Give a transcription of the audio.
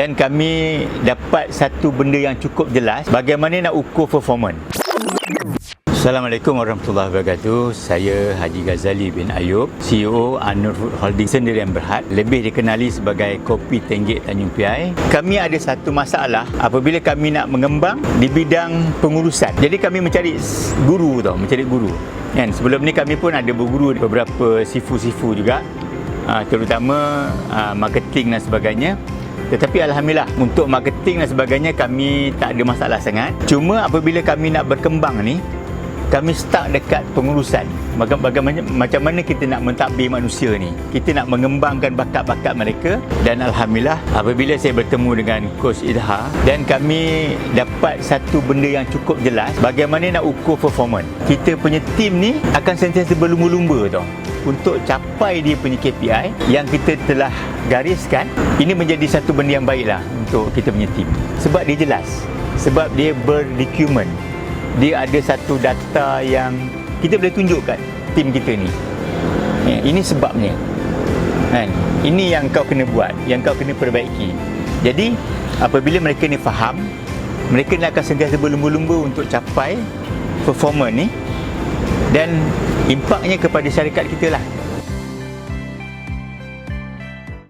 dan kami dapat satu benda yang cukup jelas bagaimana nak ukur performance. Assalamualaikum warahmatullahi wabarakatuh. Saya Haji Ghazali bin Ayub, CEO Anur Food Holding Sendirian Berhad, lebih dikenali sebagai Kopi Tenggek Tanjung Piai. Kami ada satu masalah apabila kami nak mengembang di bidang pengurusan. Jadi kami mencari guru tau, mencari guru. Kan sebelum ni kami pun ada berguru beberapa sifu-sifu juga. Uh, terutama uh, marketing dan sebagainya. Tetapi Alhamdulillah untuk marketing dan sebagainya kami tak ada masalah sangat. Cuma apabila kami nak berkembang ni, kami start dekat pengurusan. Bagaimana macam mana kita nak mentadbir manusia ni? Kita nak mengembangkan bakat-bakat mereka. Dan Alhamdulillah apabila saya bertemu dengan Coach Idha dan kami dapat satu benda yang cukup jelas bagaimana nak ukur performance. Kita punya team ni akan sentiasa berlumba-lumba tau untuk capai dia punya KPI yang kita telah gariskan ini menjadi satu benda yang baiklah untuk kita punya team sebab dia jelas sebab dia berdokumen dia ada satu data yang kita boleh tunjukkan tim kita ni. Ya, ini sebabnya. Kan? Ini yang kau kena buat, yang kau kena perbaiki. Jadi, apabila mereka ni faham, mereka ni akan sentiasa berlumba-lumba untuk capai performa ni dan impaknya kepada syarikat kita lah